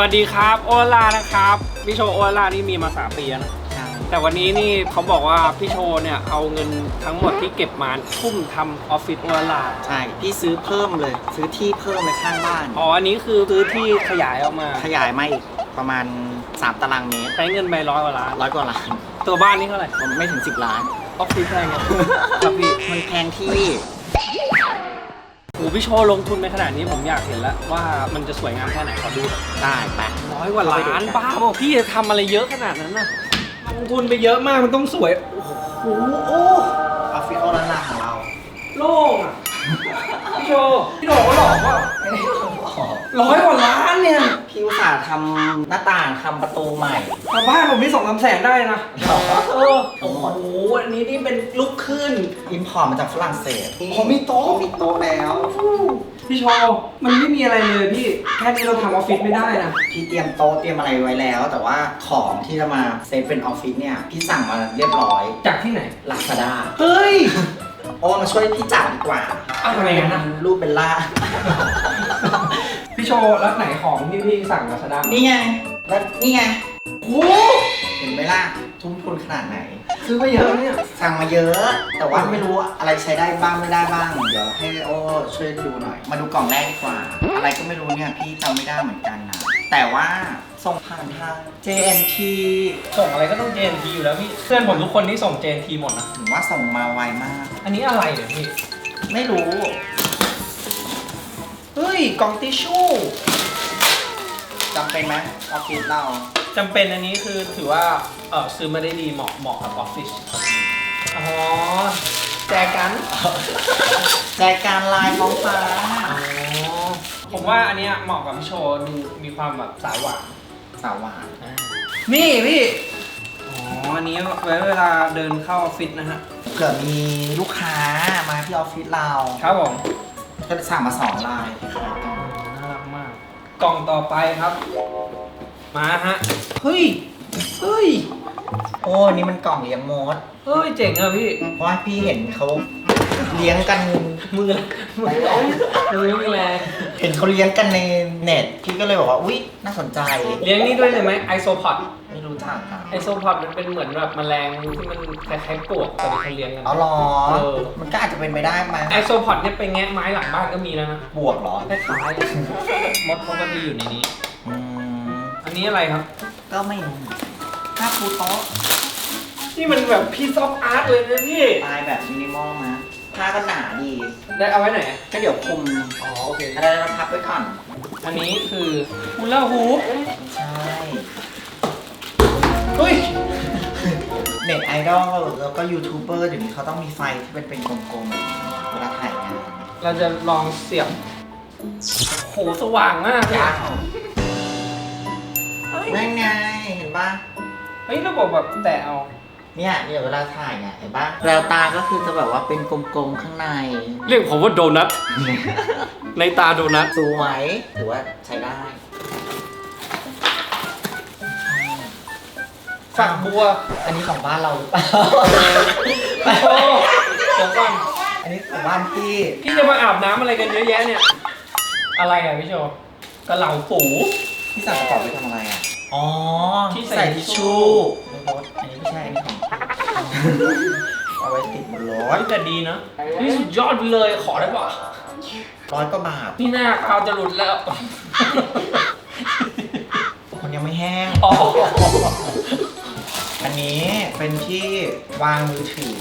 วัสดีครับโอลานะครับพี่โชว์โอลานี่มีมา3ปีแล้วนะแต่วันนี้นี่เขาบอกว่าพี่โชว์เนี่ยเอาเงินทั้งหมดที่เก็บมาทุ่มทำออฟฟิศโอลาใช่พี่ซื้อเพิ่มเลย ซื้อที่เพิ่มในข้างบ้านอ๋ออันนี้คือซื้อที่ขยายออกมา ขยายมาอีกประมาณ 3 ตารางเมตรใช้เงินไปร้อยกว่าล้านร้อยกว่าล้านตัวบ้านนี่เท่าไหร่มันไม่ถึง 10 ล้านออฟฟิศแพงไงครับพี่มันแพงที่โอ้ พี่โชว์ลงทุนไปขนาดนี้ผมอยากเห็นแล้วว่ามันจะสวยงามแค่ไหนขอดูหน่อยได้ไปร้อยกว่าล้านบ้าบอกพี่จะทำอะไรเยอะขนาดนั้นน่ะลงทุนไปเยอะมากมันต้องสวย โอ้โหโอ้ออฟฟิศโอลาลาของเราโล่งอะพี่โชว์พี่โดก็หลอกว่าร้อยกว่าล้านเนี่ย พี่อุตส่าห์ทำหน้าต่างทำประตูใหม่ชาวบ้านผมมีสองสามแสนได้นะ เออโอ้โหอันนี้นี่เป็นลูกขึ้น อิมพอร์ตมาจากฝรั่งเศสผมมีโต๊ะมีโต๊ะแล้วพี่โชว์มันไม่มีอะไรเลยพี่ แค่นี้เราทำออฟฟิศไม่ได้นะ พี่เตรียมโต๊ะเตรียมอะไรไว้แล้ว แต่ว่าของที่จะมาเซตเป็นออฟฟิศเนี่ย พี่สั่งมาเรียบร้อยจากที่ไหน ลาซาด้า เฮ้ย โอ้มาช่วยพี่จัดดีกว่าอะไรกันนะรูปเป็นล่า พี่โชว์แล้วไหนของที่พี่สั่งมาสดานี่ไง แล้วนี่ไง โอ้เห็นไหมล่ะ ทุ่มทุนขนาดไหน ซื้อมาเยอะเนี่ยสั่งมาเยอะ แต่ว่าไม่รู้อะไรใช้ได้บ้างไม่ได้บ้าง เดี๋ยวให้โอ้ช่วยดูหน่อย มาดูกล่องแรกดีกว่า อะไรก็ไม่รู้เนี่ยพี่จำไม่ได้เหมือนกันนะ แต่ว่า ส่งผ่านทาง JNT ส่งอะไรก็ต้อง JNT อยู่แล้วพี่เพื่อนผมทุกคนที่ส่ง JNT หมดนะ ถือว่าส่งมาไวมาก อันนี้อะไรเนี่ยพี่ ไม่รู้ เฮ้ยกล่องทิชชู่จำเป็นไหมออฟฟิศเรา จำเป็นอันนี้คือถือว่าเออซื้อมาได้ดีเหมาะเหมาะกับออฟฟิศอ๋อแจกันแจการลายท้องฟ้า อ๋อผมว่าอันเนี้ยเหมาะกับพี่โชว์ดูมีความแบบสาวหวานสาวหวาน นี่พี่ อ๋อ อันนี้ไว้เวลาเดินเข้าออฟฟิศนะฮะ เผื่อมีลูกค้ามาที่ออฟฟิศเราครับผม ก็สั่งมาสองลายคล้ายๆกันน่ารักมาก กล่องต่อไปครับ มาฮะ เฮ้ย เฮ้ย โอ้นี่มันกล่องเลี้ยงมด เฮ้ย เจ๋งอะพี่ เพราะว่าพี่เห็นเขา เลี้ยงกันมือมือมือไม่มีแรงเห็นเขาเลี้ยงกันในเน็ตพี่ก็เลยบอกว่า อุ๊ย น่าสนใจ เลี้ยงนี่ด้วยเลยไหมไอโซพอดไม่รู้จักอะไอโซพอดมันเป็นเหมือนแบบแมลงที่มันคล้ายๆปลวกแต่เขาเลี้ยงกัน เอาหรอ เออ มันก็อาจจะเป็นไปได้ไหมไอโซพอดเนี่ยไปแงะไม้หลังบ้านก็มีแล้วนะบวกเหรอคล้ายๆมดเขาก็จะอยู่ในนี้อืมอันนี้อะไรครับ ก็ไม่รู้ถ้าปูโต๊ะนี่มันแบบพีซอฟอาร์ตเลยนะพี่ตายแบบมินิมอลนะ ผ้าก็หนาดีได้เอาไว้ไหน ก็เดี๋ยวคุมอ๋อโอเค อะไรมาพับไว้ก่อน อันนี้คือฮูลาฮูปใช่ เฮ้ย เน็ตไอดอลแล้วก็ยูทูบเบอร์เดี๋ยวนี้เขาต้องมีไฟที่เป็นเป็นกลมๆเวลาถ่ายงานเราจะลองเสียบโหสว่างมากเลยยาวนั่นไงเห็นปะเฮ้ยระบบแบบแตะเอา เนี่ยเนี่ยเวลาถ่ายเนี่ยเห็นปะแววตาก็คือจะแบบว่าเป็นกลมๆข้างใน เรียกผมว่าโดนัท ในตาโดนัท สวยถือว่าใช้ได้ฝักบัว อันนี้ของบ้านเราหรือเปล่าโอ้เดี๋ยวก่อนอันนี้ของบ้านพี่ พี่จะมาอาบน้ำอะไรกันเยอะแยะเนี่ย อะไรอะพี่โชว์กระเหล่าปู พี่สั่งกระเป๋าไปทำอะไรอะ อ๋อที่ใส่ใส่ทิทิชชชู่ชู่ในรถอันนี้ไม่ใช่อันนี้ของเอาไว้ติดบนรร้อถยแต่ดีนะ นี่สุดยอดไปเลยขอได้ปะร้อยกว่าบาทนี่หน้าเขาจะหลุดแล้วคนยังไม่แห้ง อ๋อ อันนี้เป็นที่วางมือถือ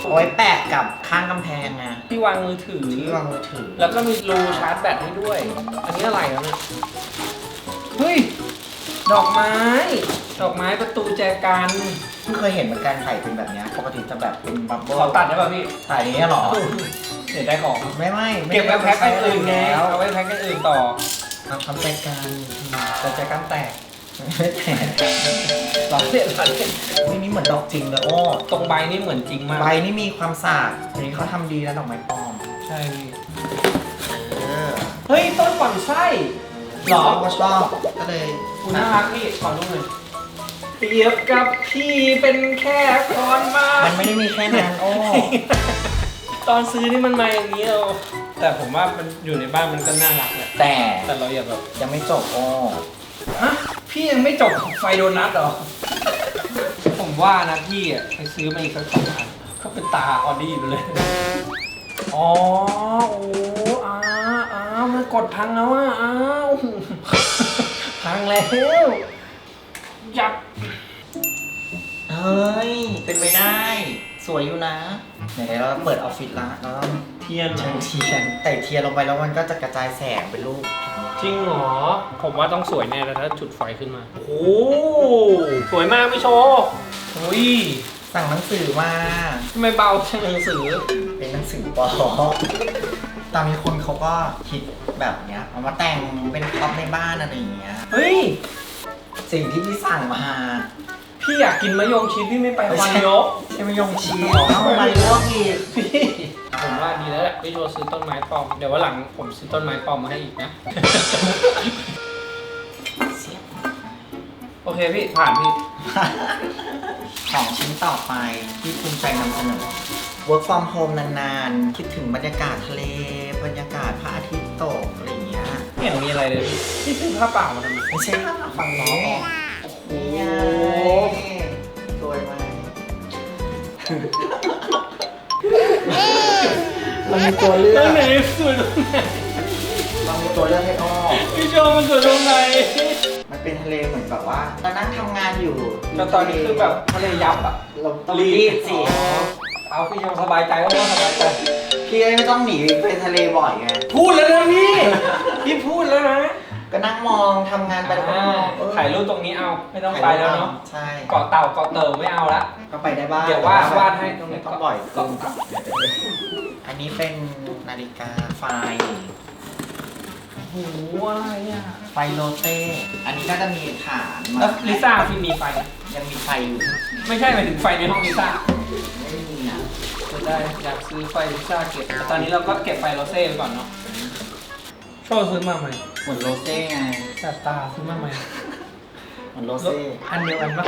เอาไว้แปะกับข้างกำแพงไงที่วางมือถือ ที่วางมือถือ แล้วก็มีรูชาร์จแบตให้ด้วย อันนี้อะไรแล้วเนี่ย เฮ้ย ดอกไม้ ดอกไม้ประตูแจกันเพิ่งเคยเห็นเหมือนกันถ่ายเป็นแบบเนี้ยปกติจะแบบเป็นบับเบิ้ขอตัดได้ป่ะพี่ถ่ายอย่างเงี้ยเหรอ เสียได้ของไม่ไม่ม่เก็บไว้แพ็คอันอื่นไงแล้วเอาไว้แพ็คอันอื่นต่อทำทำใจกันแต่แจกันแตกไม่แต่หลอเล่นหลอเล่นนี่นี่เหมือนดอกจริงเลยโอ้ตรงใบนี่เหมือนจริงมากใบนี่มีความสากอันนี้เขาทำดีนะดอกไม้ปลอม ใช่พี่เออเฮ้ยต้นปั่นไส้ หรอก็ชอบก็เลยคุณน่ารักพี่ขอรูปหน่อยเปรียบกับพี่เป็นแค่คอนมามันไม่ได้มีแค่นั้นโอ้ตอนซื้อนี่มันมาอย่างนี้เอาแต่ผมว่ามันอยู่ในบ้านมันก็น่ารักแหละแต่แต่เราอย่าแบบยังไม่จบโอ้ฮะพี่ยังไม่จบไฟโดนัทเหรอ ผมว่านะพี่อะไปซื้อมาอีกสักสองอันก็เป็นตาออดี้ไปเลย อ๋อ โอ้อ้าอ้าวมันกดพังแล้วอะอ้าวพังแล้วยับเฮ้ย เป็นไปได้ สวยอยู่นะไหนๆเราเปิดออฟฟิศละเราต้องเทียนเหรเชิองเทียนแต่เทียนลงไปแล้วมันก็จะกระจายแสงเป็นรูปจริงเหรอ ผมว่าต้องสวยแน่แล้วถ้าจุดไฟขึ้นมา โอ้สวยมากพี่โชว์อุ้ยสั่งหนังสือมาทำไมเบาจังหนังสือ เป็นหนังสือปอ ตอนนี้คนเขาก็คิดแบบเนี้ยเอามาแต่งเป็นพ็อปในบ้านอะไรอย่างเงี้ย เฮ้ย สิ่งที่พี่สั่งมาพี่อยากกินมะยงชิดพี่ไม่ไปวันยกใช่ไหมยงชีสเอามาลวกอีกพี่ผมว่าดีแล้วแหละพี่โชว์ซื้อต้นไม้ปลอม เดี๋ยววันหลังผมซื้อต้นไม้ปลอมมาให้อีกนะ โอเคพี่ผ่านพี่ ของชิ้นต่อไปที่ภูมิใจนำเสนอ work from home นานๆ คิดถึงบรรยากาศทะเล บรรยากาศพระอาทิตย์ตกอะไรอย่างเงี้ยไม่เห็นมีอะไรเลยพี่พี่ซื้อผ้าเปล่ามาทำไมไม่ใช่ฝั่งนี้นี่ไงสวยไหมเรามีตัวเลือตรกงไหนสวยตรงไหนเรามีตัวเลือกให้อ้อพี่โชว์มันสวยตรงไหนมันเป็นทะเลเหมือนแบบว่าตอนนั้นทำงานอยู่แต่ตอนนี้คือแบบทะเลยับอะ เราต้องรีบสิอ๋อเอาพี่โชว์สบายใจก็ว่าสบายใจ พี่ไม่ต้องหนีไปทะเลบ่อยไง พูดแล้วนะพี่ พี่พูดแล้วนะก็นั่งมองทำงานไปแล้วก็มองเออถ่ายรูปตรงนี้เอาไม่ต้องไปแล้วเนาะใช่เกาะเต่าเกาะเต่าไม่เอาละ ก็ไปได้บ้างเดี๋ยววาดวาดให้ตรงนี้ต้องบ่อยเกาะขึ้นเต่า อันนี้เป็นนาฬิกาไฟ โอ้โหอะไรอะไฟโรเต้ อันนี้ก็จะมีฐานมาแล้วลิซ่าพี่มีไฟไหมยังมีไฟอยู่ ไม่ใช่หมายถึงไฟในห้องลิซ่า ไม่มีอะ จะได้อยากซื้อไฟลิซ่าเก็บแต่ตอนนี้เราก็เก็บไฟโรเซ่ไปก่อนเนาะโชว์ซื้อมาใหม่เหมือนโรเซ่ไงแต่ตาซื้อมาใหม่เหมือนโรเซ่อันเดียวกันปะ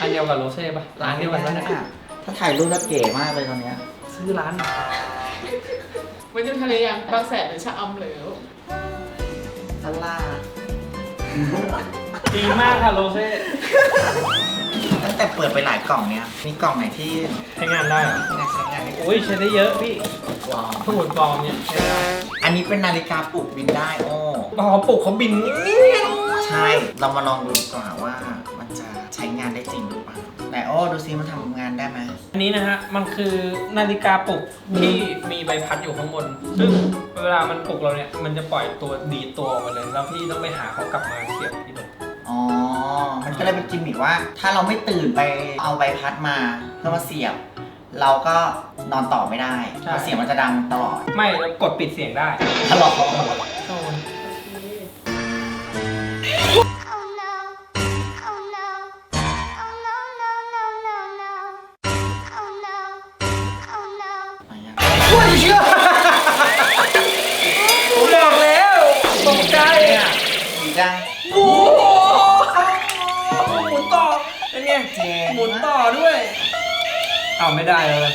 อันเดียวกับโรเซ่ปะร้านเดียวกันปะเนี่ยถ้าถ่ายรูปแล้วเก๋มากเลยตอนเนี้ยซื้อร้านไปเที่ยวทะเลยังบางแสนหรือชะอำหรืออัลล่าดีมากค่ะโรเซ่ตั้ง แต่เปิดไปหลายกล่องเนี้ยมีกล่องไหนที่ใช้งานได้เหรอน่าใช้งานได้โอ้ยใช้ได้เยอะพี่ว้าวสมุดปลอมเนี่ยใช้ได้อันนี้เป็นนาฬิกาปลุกบินได้โอ้อ๋อปลุกเขาบินใช่ เรามาลองดูดีกว่าว่ามันจะใช้งานได้จริงหรือเปล่าไหนโอ้ดูซิมันทำงานได้ไหมอันนี้นะฮะ มันคือนาฬิกาปลุกที่มีใบพัดอยู่ข้างบน ซึ่งเวลามันปลุกเราเนี่ย มันจะปล่อยตัวดีดตัวออกมาเลย แล้วพี่ต้องไปหาเขากลับมาเสียบที่เดิมอ๋อ มันก็เลยเป็นกิมมิกว่า ถ้าเราไม่ตื่นไปเอาใบพัดมาเพื่อมาเสียบ เราก็นอนต่อไม่ได้เพราะเสียงมันจะดังตลอดไม่เรากดปิดเสียงได้ ตลอด Oh no. Oh no. Oh no, no, no, no, no. Oh no. Oh no. ผมบอกแล้วตกใจอะดี ไม่ได้เลย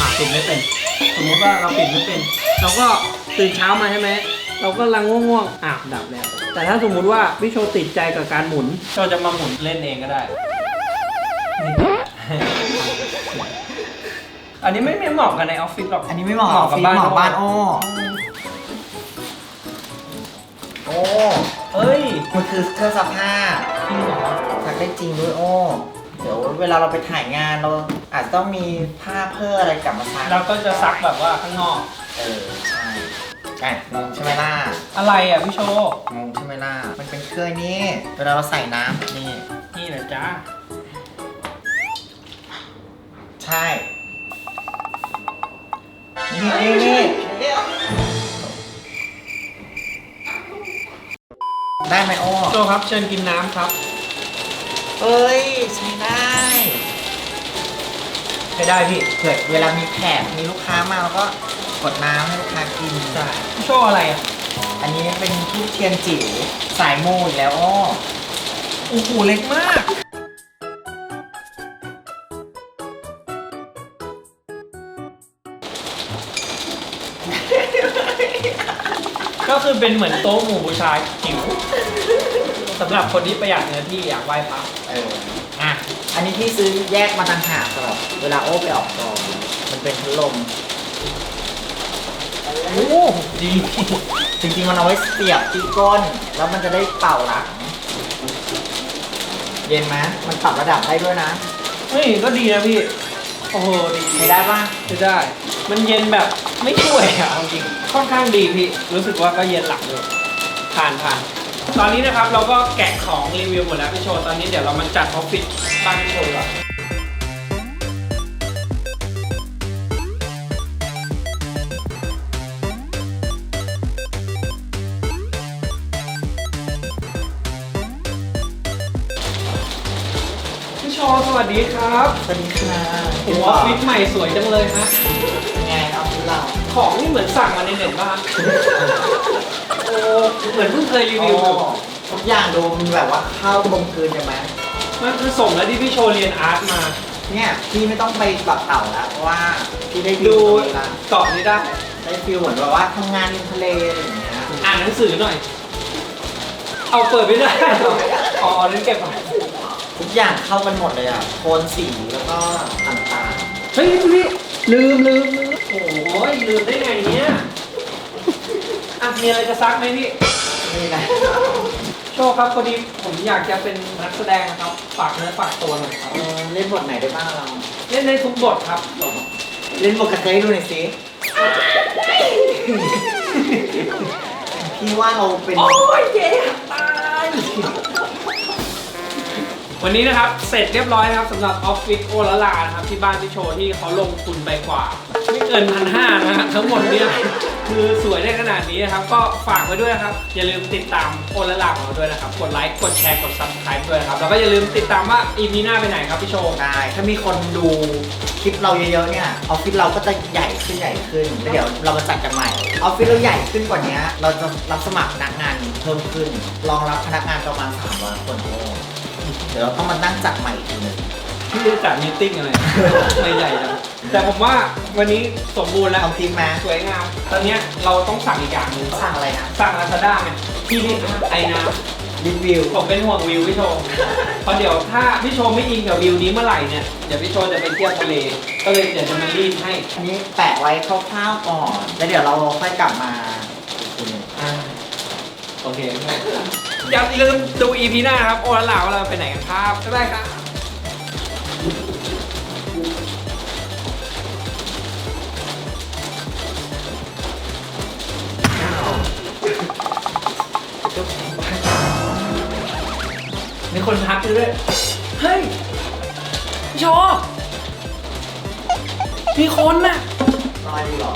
อะปิดไม่เป็น สมมติว่าเราปิดไม่เป็น เราก็ตื่นเช้ามาใช่ไหม เราก็ลังง่วงๆอะดับแล้ว แต่ถ้าสมมุติว่าพี่โชว์ติดใจกับการหมุน เราจะมาหมุนเล่นเองก็ได้ อันนี้ไม่ไม่เหมาะกันในออฟฟิศหรอก อันนี้ไม่เหมาะเหมาะกับฟิศบ้านเหมาะบ้านโอ้โอ้เอ้ย มันคือเครื่องซักผ้า จริงเหรอซักได้จริงด้วยโอ้เดี๋ยวเวลาเราไปถ่ายงานเราอาจจะต้องมีผ้าเพิ่มอะไรกลับมาซักเราก็จะซักแบบว่าข้างนอก เออใช่อะงงใช่ไหมล่ะอะไรอะพี่โชว์งงใช่ไหมล่ะมันเป็นเครื่องนี้เวลาเราใส่น้ำนี่ นี่แหละจ้าใช่ นี่นี่นี่ ได้ไหมโอ้โชว์ครับเชิญกินน้ำครับเอ้ยใช้ได้ใช้ได้พี่เกิดเวลามีแขกมีลูกค้ามาเราก็กดน้ำให้ลูกค้ากินใช่พี่โชว์อะไรอะอันนี้เป็นทูบเทียนจิ๋วสายมูอีกแล้วอ้อโอ้โหเล็กมาก ก็คือเป็นเหมือนโต๊ะหมู่บูชาจิ๋วสำหรับคนที่ประหยัดเนื้อที่อยากไหว้พระเอออะอันนี้พี่ซื้อแยกมาต่างหากสำหรับเวลาโอ้ไปออกกองมันเป็นพัดลมโอ้ดีจริงๆมันเอาไว้เสียบที่ก้น แล้วมันจะได้เป่าหลัง เย็นไหมมันปรับระดับได้ด้วยนะ เฮ้ยก็ดีนะพี่ โอ้โหดีไม่ได้ป่ะไม่ได้ มันเย็นแบบไม่ช่วยอะเอาจริงค่อนข้างดีพี่ รู้สึกว่าก็เย็นหลังเลยผ่านผ่านตอนนี้นะครับเราก็แกะของรีวิวหมดแล้วพี่โชว์ตอนนี้เดี๋ยวเรามาจัดออฟฟิศบ้านพี่โชว์ก่อน พี่โชว์สวัสดีครับ สวัสดีค่ะโอ้โหออฟฟิศใหม่สวยจังเลยฮะ เป็นไงออฟฟิศเราของนี่เหมือนสั่งมาในเน็ตบ้างโอ้เหมือนเพิ่งเคยรีวิวอยู่ทุกอย่างดูมันแบบว่าเข้ากลมกลืนใช่ไหมมันคือส่งแล้วที่พี่โชว์เรียนอาร์ตมา เนี่ยพี่ไม่ต้องไปปรับเต่าแล้วเพราะว่าพี่ได้ดูดูตรงนี้ละเกาะนี้ได้ ได้ฟีลเหมือนแบบว่าทำงานริมทะเลอะไรอย่างเงี้ยอ่านหนังสือหน่อย เอาเปิดไม่ได้เหรออ๋อนั่นเก็บไว้ ทุกอย่างเข้ากันหมดเลยอะโทนสีแล้วก็ต่างเฮ้ยพี่ลืมลืมลืมโอ้ยลืมได้ไงเนี่ยอะมีอะไรจะซักไหมพี่ๆนี่นะโชว์ครับพอดีผมอยากจะเป็นนักแสดงนะครับ ฝากเนื้อฝากตัวหน่อยครับ เออเล่นบทไหนได้บ้างเรา เล่นในทุกบทครับเล่นบทกระเทยให้ดูหน่อยสิ พี่ว่าเราเป็นโอ้ยเจ๊ตาย วันนี้นะครับ เสร็จเรียบร้อยนะครับสำหรับออฟฟิศโอละลานะครับ ที่บ้านพี่โชว์ที่เขาลงทุนไปกว่า ไม่เกินพันห้านะฮะทั้งหมดเนี่ยคือสวยได้ขนาดนี้นะครับ ก็ฝากไว้ด้วยนะครับ อย่าลืมติดตามโอละลาของเราด้วยนะครับ กดไลค์กดแชร์กด subscribe ด้วยนะครับ แล้วก็อย่าลืมติดตามว่าอีพีหน้าไปไหนครับพี่โชว์ ได้ถ้ามีคนดูคลิปเราเยอะๆเนี่ยออฟฟิศเราก็จะใหญ่ขึ้นใหญ่ขึ้นแล้วเดี๋ยวเรามาจัดกันใหม่ออฟฟิศเราใหญ่ขึ้นกว่านี้เราจะรับสมัครพนักงานเพิ่มขึ้นรองรับพนักงานประมาณ300คนโอ้ ดี๋ยวเราต้องมานั่งจัดใหม่อีกทีหนึง พี่จะจัดมีตติ้งอะไรไม่ใหญ่จังแต่ผมว่าวันนี้สมบูรณ์แล้วเอาคลิปมา สวยงาม ตอนเนี้ยเราต้องสั่งอีกอย่างหนึงสั่งอะไรนะ สั่งลาซาด้าไงพี่รีบไอ้น้รีวิวำผมเป็นห่วงวิวพี่โชว์เพราะเดี๋ยวถ้าพี่โชว์ไม่อินกับวิวนี้เมื่อไหร่เนี่ยเดี๋ยวพี่โชว์จะไปเที่ยวทะเลก็เลยเดี๋ยวจะมารีบให้อันนี้แปะไว้คร่าวๆก่อน แล้วเดี๋ยวเราค่อยกลับมาอีกทีหนึ่งอ่าโอเค อย่าลืมดู EP หน้าครับ โอละหลาว่าเราไปไหนกันครับ บ๊ายบายครับมีคนทักด้วยเฮ้ยพี่โชว์มีคนน่ะสบายดีเหรอ